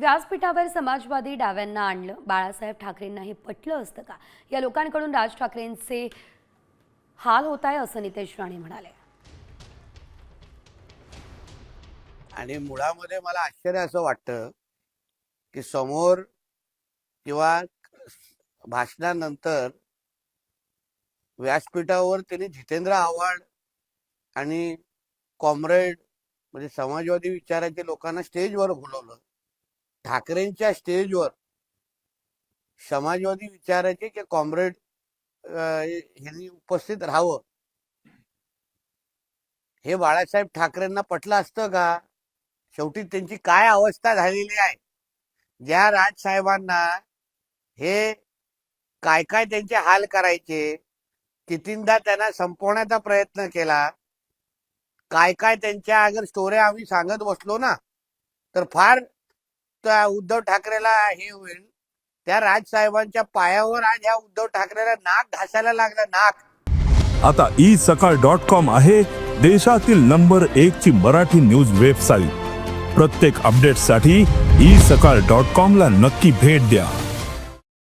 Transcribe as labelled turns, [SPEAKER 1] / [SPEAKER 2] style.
[SPEAKER 1] व्यासपीठावर समाजवादी डाव्यांना आणलं. बाळासाहेब ठाकरेंना हे पटलं असतं का? या लोकांकडून राज ठाकरेंचे हाल होत आहे असं नितेश राणे म्हणाले.
[SPEAKER 2] आणि मुळामध्ये मला आश्चर्य असं वाटतं की समोर किंवा भाषणानंतर व्यासपीठावर त्यांनी जितेंद्र आव्हाड आणि कॉम्रेड म्हणजे समाजवादी विचाराच्या लोकांना स्टेजवर बोलवलं. ठाकरेंच्या स्टेजवर समाजवादी विचाराचे की कॉम्रेड ह्यांनी उपस्थित राहावं? हे बाळासाहेब ठाकरेंना पटलं असतं का? शेवटी त्यांची काय अवस्था झालेली आहे? ज्या राजसाहेबांना हे काय काय त्यांचे हाल करायचे कितींदा त्यांना संपवण्याचा प्रयत्न केला काय काय त्यांच्या अगर स्टोऱ्या आम्ही सांगत बसलो ना तर फार उद्धव ठाकरेला हे होईल. त्या राजसाहेबांच्या पायावर आज ह्या उद्धव ठाकरेला नाक घासायला लागला नाक.
[SPEAKER 3] आता ई सकाळ डॉट कॉम आहे देशातील नंबर एक ची मराठी न्यूज वेबसाईट. प्रत्येक अपडेटसाठी ई सकाळ डॉट कॉम ला नक्की भेट द्या.